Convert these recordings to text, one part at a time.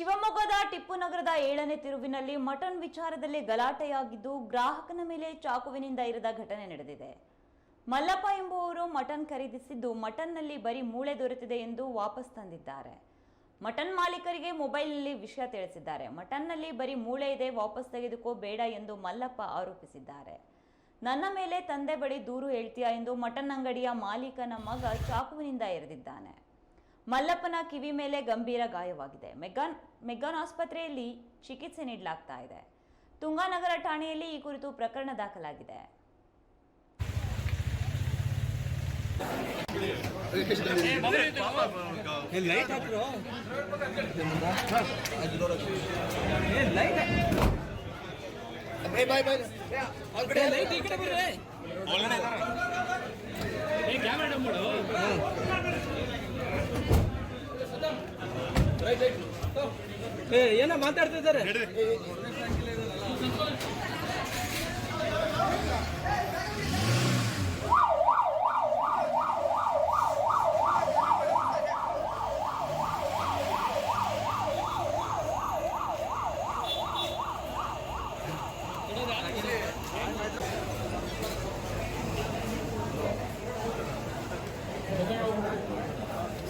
ಶಿವಮೊಗ್ಗದ ಟಿಪ್ಪು ನಗರದ ಏಳನೇ ತಿರುವಿನಲ್ಲಿ ಮಟನ್ ವಿಚಾರದಲ್ಲಿ ಗಲಾಟೆಯಾಗಿದ್ದು ಗ್ರಾಹಕನ ಮೇಲೆ ಚಾಕುವಿನಿಂದ ಇರಿದ ಘಟನೆ ನಡೆದಿದೆ. ಮಲ್ಲಪ್ಪ ಎಂಬುವವರು ಮಟನ್ ಖರೀದಿಸಿದ್ದು ಮಟನ್ನಲ್ಲಿ ಬರೀ ಮೂಳೆ ದೊರೆತಿದೆ ಎಂದು ವಾಪಸ್ ತಂದಿದ್ದಾರೆ. ಮಟನ್ ಮಾಲೀಕರಿಗೆ ಮೊಬೈಲ್ನಲ್ಲಿ ವಿಷಯ ತಿಳಿಸಿದ್ದಾರೆ. ಮಟನ್ನಲ್ಲಿ ಬರೀ ಮೂಳೆ ಇದೆ, ವಾಪಸ್ ತೆಗೆದುಕೋ ಬೇಡ ಎಂದು ಮಲ್ಲಪ್ಪ ಆರೋಪಿಸಿದ್ದಾರೆ. ನನ್ನ ಮೇಲೆ ತಂದೆ ಬಳಿ ದೂರು ಹೇಳ್ತೀಯಾ ಎಂದು ಮಟನ್ ಅಂಗಡಿಯ ಮಾಲೀಕನ ಮಗ ಚಾಕುವಿನಿಂದ ಎರೆದಿದ್ದಾನೆ. ಮಲ್ಲಪ್ಪನ ಕಿವಿ ಮೇಲೆ ಗಂಭೀರ ಗಾಯವಾಗಿದೆ. ಮೆಗ್ಗಾನ್ ಮೆಗ್ಗಾನ್ ಆಸ್ಪತ್ರೆಯಲ್ಲಿ ಚಿಕಿತ್ಸೆ ನೀಡಲಾಗ್ತಾ ಇದೆ. ತುಂಗಾನಗರ ಠಾಣೆಯಲ್ಲಿ ಈ ಕುರಿತು ಪ್ರಕರಣ ದಾಖಲಾಗಿದೆ. ಏ ಏನೋ ಮಾತಾಡ್ತಿದ್ದಾರೆ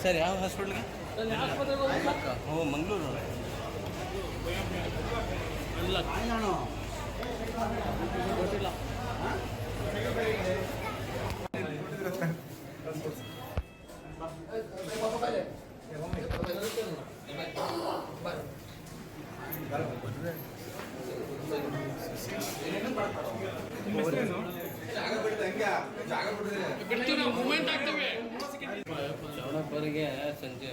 ಸರ್ ಯಾವ ಲೈಟ್ ಬರ್ರಿ ಏ ಏನೋ ಮಾತಾಡ್ತಿದ್ದಾರೆ ಸರ್ ಯಾವ ಓ ಸಂಜೆ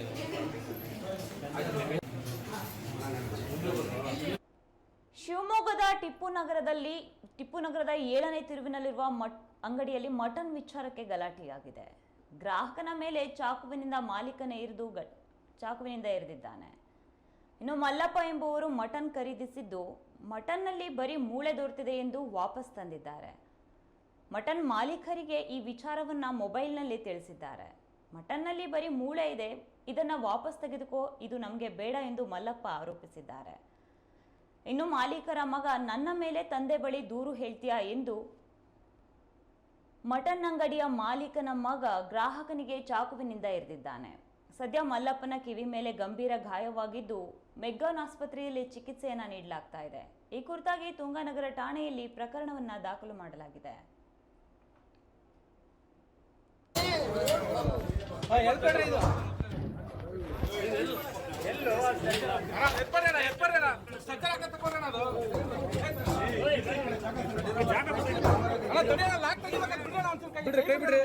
ಶಿವಮೊಗ್ಗದ ಟಿಪ್ಪು ನಗರದಲ್ಲಿ, ಟಿಪ್ಪು ನಗರದ ಏಳನೇ ತಿರುವಿನಲ್ಲಿರುವ ಮಟ್ ಅಂಗಡಿಯಲ್ಲಿ ಮಟನ್ ವಿಚಾರಕ್ಕೆ ಗಲಾಟೆಯಾಗಿದೆ. ಗ್ರಾಹಕನ ಮೇಲೆ ಚಾಕುವಿನಿಂದ ಮಾಲೀಕನ ಇರಿದು ಚಾಕುವಿನಿಂದ ಇರಿದಿದ್ದಾನೆ ಇನ್ನು ಮಲ್ಲಪ್ಪ ಎಂಬುವರು ಮಟನ್ ಖರೀದಿಸಿದ್ದು, ಮಟನ್ನಲ್ಲಿ ಬರೀ ಮೂಳೆ ದೊರೆತಿದೆ ಎಂದು ವಾಪಸ್ ತಂದಿದ್ದಾರೆ. ಮಟನ್ ಮಾಲೀಕರಿಗೆ ಈ ವಿಚಾರವನ್ನ ಮೊಬೈಲ್ನಲ್ಲಿ ತಿಳಿಸಿದ್ದಾರೆ. ಮಟನ್ನಲ್ಲಿ ಬರೀ ಮೂಳೆ ಇದೆ, ಇದನ್ನು ವಾಪಸ್ ತೆಗೆದುಕೋ, ಇದು ನಮಗೆ ಬೇಡ ಎಂದು ಮಲ್ಲಪ್ಪ ಆರೋಪಿಸಿದ್ದಾರೆ. ಇನ್ನು ಮಾಲೀಕರ ಮಗ ನನ್ನ ಮೇಲೆ ತಂದೆ ಬಳಿ ದೂರು ಹೇಳ್ತೀಯಾ ಎಂದು ಮಟನ್ ಅಂಗಡಿಯ ಮಾಲೀಕನ ಮಗ ಗ್ರಾಹಕನಿಗೆ ಚಾಕುವಿನಿಂದ ಇರಿದಿದ್ದಾನೆ ಸದ್ಯ ಮಲ್ಲಪ್ಪನ ಕಿವಿ ಮೇಲೆ ಗಂಭೀರ ಗಾಯವಾಗಿದ್ದು ಮೆಗ್ಗಾನ್ ಆಸ್ಪತ್ರೆಯಲ್ಲಿ ಚಿಕಿತ್ಸೆಯನ್ನು ನೀಡಲಾಗ್ತಾ ಇದೆ. ಈ ಕುರಿತಾಗಿ ತುಂಗಾನಗರ ಠಾಣೆಯಲ್ಲಿ ಪ್ರಕರಣವನ್ನು ದಾಖಲು ಮಾಡಲಾಗಿದೆ ಎಲ್ಕೊಡ್ರಿ ಇದು ಬಿಡ್ರಿ ಕೈ ಬಿಡ್ರಿ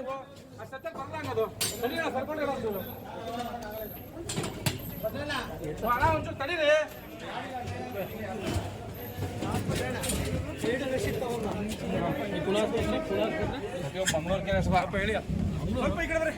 ಒಂಚೂರು ತಡೀರಿ ಮಂಗಳೂರು ಕೆಲಸ ಹೇಳಿ. போய் கிடவரே.